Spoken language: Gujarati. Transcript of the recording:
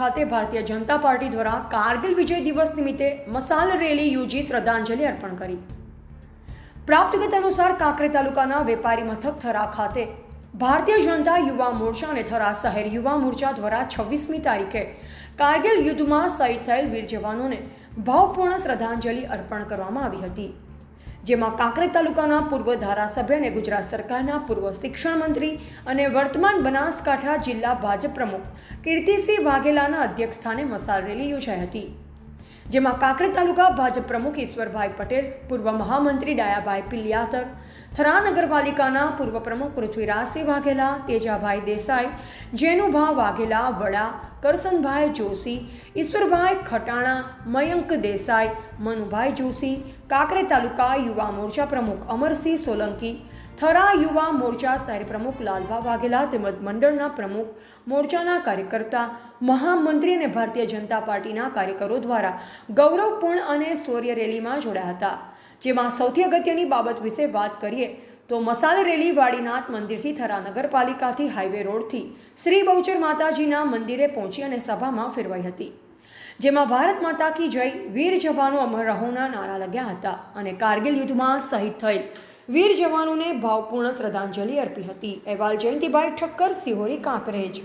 ખાતે ભારતીય જનતા પાર્ટી દ્વારા કારગિલ વિજય દિવસ નિમિત્તે મસાલ રેલી યોજી શ્રદ્ધાંજલિ અર્પણ કરી. પ્રાપ્ત વિગત અનુસાર કાંકરેજ તાલુકાના વેપારી મથક થરા ખાતે ભારતીય જનતા યુવા મોરચા અને થરા શહેર યુવા મોરચા દ્વારા છવ્વીસમી તારીખે કારગિલ યુદ્ધમાં શહીદ થયેલ વીર જવાનોને ભાવપૂર્ણ શ્રદ્ધાંજલિ અર્પણ કરવામાં આવી હતી. જેમાં કાંકરેજ તાલુકાના પૂર્વ ધારાસભ્ય અને ગુજરાત સરકારના પૂર્વ શિક્ષણ મંત્રી અને વર્તમાન બનાસકાંઠા જિલ્લા ભાજપ પ્રમુખ કીર્તિસિંહ વાઘેલાના અધ્યક્ષસ્થાને મસાલ રેલી યોજાઈ હતી. જેમાં કાંકરેજ તાલુકા ભાજપ પ્રમુખ ઈશ્વરભાઈ પટેલ, પૂર્વ મહામંત્રી ડાયાભાઈ પિલિયાતર થરા નગરપાલિકાના પૂર્વ પ્રમુખ પૃથ્વીરાજસિંહ વાઘેલા, તેજાભાઈ દેસાઈ, જેનુભા વાઘેલા, વડા કરસનભાઈ જોશી, ઈશ્વરભાઈ ખટાણા, મયંક દેસાઈ, મનુભાઈ જોશી, કાંકરેજ તાલુકા યુવા મોરચા પ્રમુખ અમરસિંહ સોલંકી થરા યુવા મોરચા શહેર પ્રમુખ લાલભા વાઘેલા તેમજ મંડળના પ્રમુખ મોરચાના કાર્યકર્તા, મહામંત્રી અને ભારતીય જનતા પાર્ટીના કાર્યકરો દ્વારા ગૌરવપૂર્ણ અને શૌર્ય રેલીમાં જોડાયા હતા. જેમાં સૌથી અગત્યની બાબત વિશે વાત કરીએ તો મસાલ રેલી વાડીનાથ મંદિરથી થરા નગરપાલિકાથી હાઈવે રોડથી શ્રી બહુચર માતાજીના મંદિરે પહોંચી અને સભામાં ફેરવાઈ હતી. જેમાં ભારત માતા કી જય, વીર જવાનો અમર રહોના નારા લગ્યા હતા અને કારગિલ યુદ્ધમાં શહીદ થયેલ વીર જવાનોને ભાવપૂર્ણ શ્રદ્ધાંજલિ અર્પી હતી. અહેવાલ જયંતિભાઈ ઠક્કર સિહોરી કાંકરેજ.